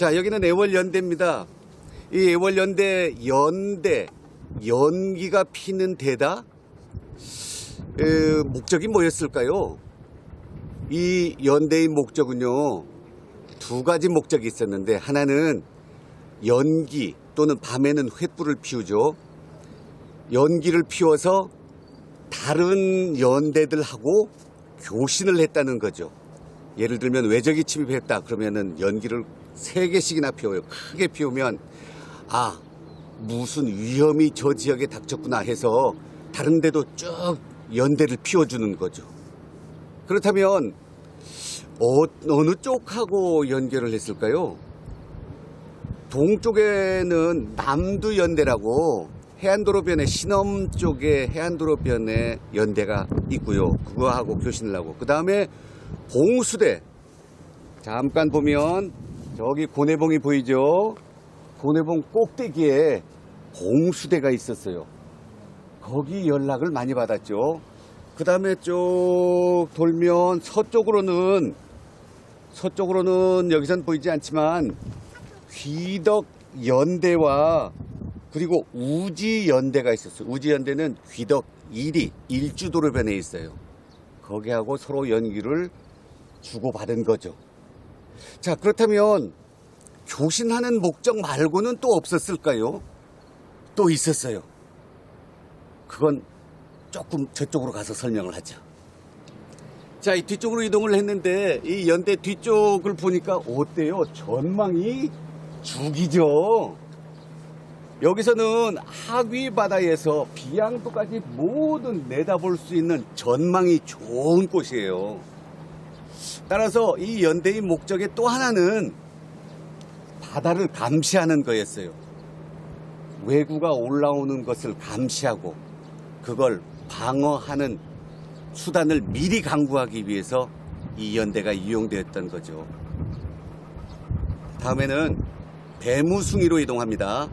자, 여기는 애월연대입니다. 이 애월연대 연대 연기가 피는 데다 에, 목적이 뭐였을까요? 이 연대의 목적은요 두 가지 목적이 있었는데 하나는 연기 또는 밤에는 횃불을 피우죠. 연기를 피워서 다른 연대들하고 교신을 했다는 거죠. 예를 들면 외적이 침입했다 그러면은 연기를 세 개씩이나 피워요. 크게 피우면 아 무슨 위험이 저 지역에 닥쳤구나 해서 다른 데도 쭉 연대를 피워주는 거죠. 그렇다면 어, 어느 쪽하고 연결을 했을까요? 동쪽에는 남두연대라고 해안도로변에 신엄 쪽에 해안도로변에 연대가 있고요. 그거하고 교신을 하고 그 다음에 봉수대 잠깐 보면 저기 고내봉이 보이죠? 고내봉 꼭대기에 봉수대가 있었어요. 거기 연락을 많이 받았죠. 그 다음에 쭉 돌면 서쪽으로는 서쪽으로는 여기선 보이지 않지만 귀덕 연대와 그리고 우지 연대가 있었어요. 우지 연대는 귀덕 1위 일주도로변에 있어요. 거기하고 서로 연기를 주고받은 거죠. 자, 그렇다면 교신하는 목적 말고는 또 없었을까요? 또 있었어요. 그건 조금 저쪽으로 가서 설명을 하죠. 자, 이 뒤쪽으로 이동을 했는데 이 연대 뒤쪽을 보니까 어때요? 전망이 죽이죠. 여기서는 하귀 바다에서 비양도까지 모든 내다볼 수 있는 전망이 좋은 곳이에요. 따라서 이 연대의 목적의 또 하나는 바다를 감시하는 거였어요. 외구가 올라오는 것을 감시하고 그걸 방어하는 수단을 미리 강구하기 위해서 이 연대가 이용되었던 거죠. 다음에는 대무숭이로 이동합니다.